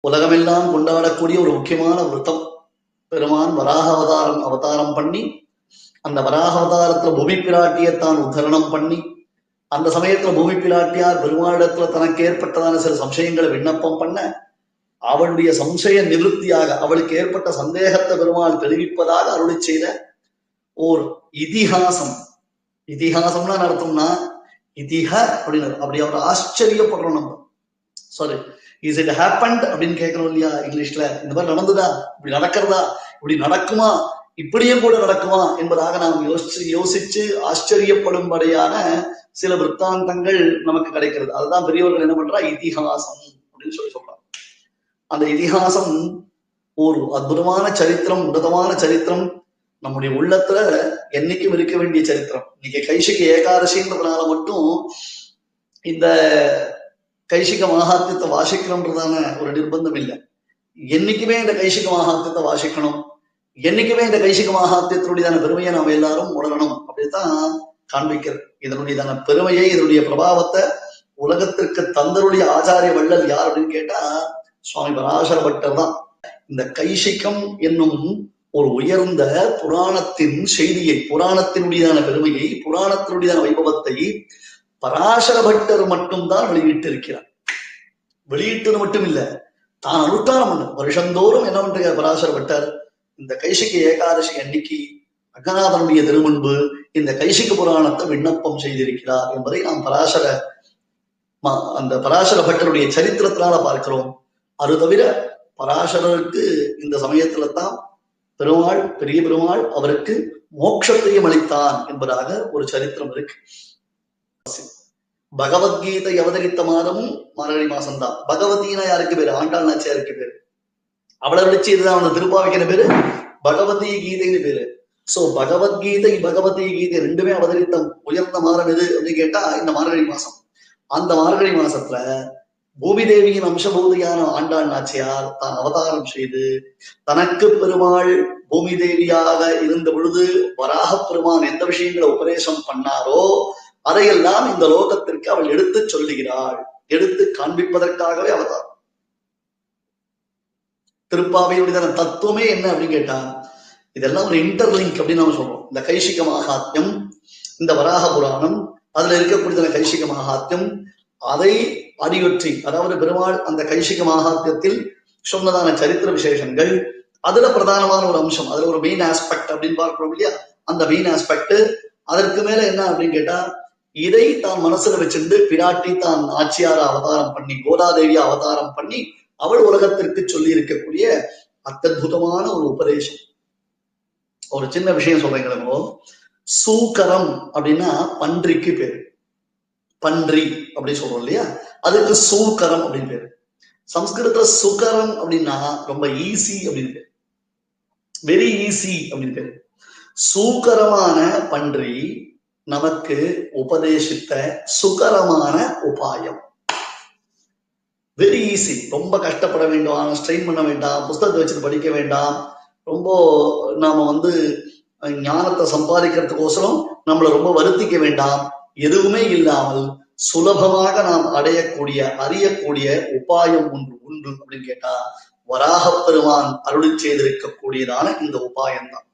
உலகமெல்லாம் கொண்டாடக்கூடிய ஒரு முக்கியமான விரதம். பெருமான் வராக அவதாரம் அவதாரம் பண்ணி அந்த வராக அவதாரத்துல பூமி பிராட்டியை தான் உத்தரணம் பண்ணி அந்த சமயத்துல பூமி பிராட்டியார் பெருமாளிடத்துல தனக்கு ஏற்பட்டதான சில சம்சயங்களை விண்ணப்பம் பண்ண அவளுடைய சம்சய நிவர்த்தியாக அவளுக்கு ஏற்பட்ட சந்தேகத்தை பெருமாள் தெரிவிப்பதாக அருளி செய்த ஓர் இதிகாசம். இதிகாசம்னா என்ன இதிக அப்படின்னு அப்படி அவர் ஆச்சரியப்படுறோம் நம்ம. சாரி இஸ் இட் ஹேப்பன்ட் அப்படின்னு கேட்கணும் இல்லையா? இங்கிலீஷ்ல. இந்த மாதிரி நடந்ததா? இப்படி நடக்கிறதா? இப்படி நடக்குமா? இப்படியும் கூட நடக்குமா? என்பதாக நாம் யோசிச்சு யோசிச்சு ஆச்சரியப்படும்படியான சில விற்த்தாந்தங்கள் நமக்கு கிடைக்கிறது. அதுதான் பெரியவர்கள் என்ன பண்றா? இதிகாசம் அப்படின்னு சொல்லி சொல்றாங்க. அந்த இதிகாசம் ஒரு அற்புதமான சரித்திரம் உன்னதமான சரித்திரம். நம்முடைய உள்ளத்துல என்னைக்கும் இருக்க வேண்டிய சரித்திரம். இன்னைக்கு கைஷிக்கு ஏகாதசின்றதுனால மட்டும் இந்த கைசிக மகாத்தியத்தை வாசிக்கணும்ன்றதான ஒரு நிர்பந்தம் இல்லை என்னைக்குமே இந்த கைசிக மகாத்தியத்தை வாசிக்கணும். என்னைக்குமே இந்த கைசிக மகாத்தியத்தினுடையதான பெருமையை நாம் எல்லாரும் உணரணும். அப்படித்தான் காண்பிக்கிறது இதனுடையதான பெருமையை இதனுடைய பிரபாவத்தை உலகத்திற்கு தந்தருடைய ஆச்சாரிய வள்ளல் யார் அப்படின்னு கேட்டா சுவாமி பராசர பட்டர் தான். இந்த கைசிகம் என்னும் ஒரு உயர்ந்த புராணத்தின் செய்தியை புராணத்தினுடையதான பெருமையை புராணத்தினுடையதான வைபவத்தை பராசர பட்டர் மட்டும்தான் வெளியிட்டிருக்கிறார். வெளியிட்டது மட்டும் இல்ல தான் அனுஷ்டானம் பண்ண வருஷந்தோறும் என்ன பண்றார்? பராசர பட்டர் இந்த கைசிக்கு ஏகாதசி அன்னைக்கு அகநாதனுடைய திருமுன்பு இந்த கைசிக்கு புராணத்தை விண்ணப்பம் செய்திருக்கிறார் என்பதை நாம் பராசர அந்த பராசர பட்டருடைய சரித்திரத்தினால பார்க்கிறோம். அது தவிர பராசரருக்கு இந்த சமயத்துல தான் பெருமாள் பெரிய பெருமாள் அவருக்கு மோட்சத்தையும் அளித்தான் என்பதாக ஒரு சரித்திரம் இருக்கு. பகவத்கீதை அவதரித்த மாதமும் மார்கழி மாசம் தான் பகவதினா யாருக்கு பேரு? ஆண்டாள் நாச்சியாருக்கு பேரு. அவளை விழிச்சு இதுதான் அந்த திருப்பாவைக்கிற பேரு? பகவதி கீதைன்னு பேரு. சோ பகவத்கீதை பகவதி கீதை ரெண்டுமே அவதரித்த உயர்ந்த மாதம் எது அப்படின்னு கேட்டா இந்த மார்கழி மாசம். அந்த மார்கழி மாசத்துல பூமி தேவியின் அம்சபூதியான ஆண்டாள் நாச்சியார் தான் அவதாரம் செய்து தனக்கு பெருமாள் பூமி தேவியாக இருந்த பொழுது வராக பெருமான் எந்த விஷயங்களை உபதேசம் பண்ணாரோ அதையெல்லாம் இந்த லோகத்திற்கு அவள் எடுத்து சொல்லுகிறாள். எடுத்து காண்பிப்பதற்காகவே அவதாரம் திருப்பாவையுடைய தத்துவமே என்ன அப்படின்னு கேட்டா இதெல்லாம் ஒரு இன்டர்லிங்க் அப்படின்னு நம்ம சொல்றோம். இந்த கைஷிக மகாத்யம் இந்த வராக புராணம் அதுல இருக்கக்கூடிய கைஷிக மகாத்யம் அதை அடியொற்றி அதாவது பெருமாள் அந்த கைஷிக மகாத்தியத்தில் சொன்னதான சரித்திர விசேஷங்கள் அதுல பிரதானமான ஒரு அம்சம் அதுல ஒரு மெயின் ஆஸ்பெக்ட் அப்படின்னு பார்க்கிறோம் இல்லையா? அந்த மெயின் ஆஸ்பெக்ட் அதற்கு மேல என்ன அப்படின்னு கேட்டா இதை தான் மனசுல வச்சிருந்து பிராட்டி தான் ஆச்சியார அவதாரம் பண்ணி கோதாதேவியா அவதாரம் பண்ணி அவள் உலகத்திற்கு சொல்லி இருக்கக்கூடிய அத்தற்புதமான ஒரு உபதேசம். ஒரு சின்ன விஷயம் சொல்றீங்களோ சூக்கரம் அப்படின்னா பன்றிக்கு பேரு. பன்றி அப்படின்னு சொல்றோம் இல்லையா? அதுக்கு சூக்கரம் அப்படின்னு பேரு. சம்ஸ்கிருதத்துல சுகரம் அப்படின்னா ரொம்ப ஈஸி அப்படின்னு பேரு. வெரி ஈஸி அப்படின்னு பேரு. சூக்கரமான பன்றி நமக்கு உபதேசித்த சுகரமான உபாயம். வெரி ஈஸி ரொம்ப கஷ்டப்பட வேண்டாம் ஸ்ட்ரெயின் பண்ண வேண்டாம் புஸ்தகத்தை வச்சு படிக்க வேண்டாம். ரொம்ப நாம வந்து ஞானத்தை சம்பாதிக்கிறதுக்கோசரம் நம்மளை ரொம்ப வருத்திக்க வேண்டாம். எதுவுமே இல்லாமல் சுலபமாக நாம் அடையக்கூடிய அறியக்கூடிய உபாயம் ஒன்று உண்டு அப்படின்னு கேட்டா வராகப் பெருமான் அருளி செய்திருக்கக்கூடியதான இந்த உபாயம் தான்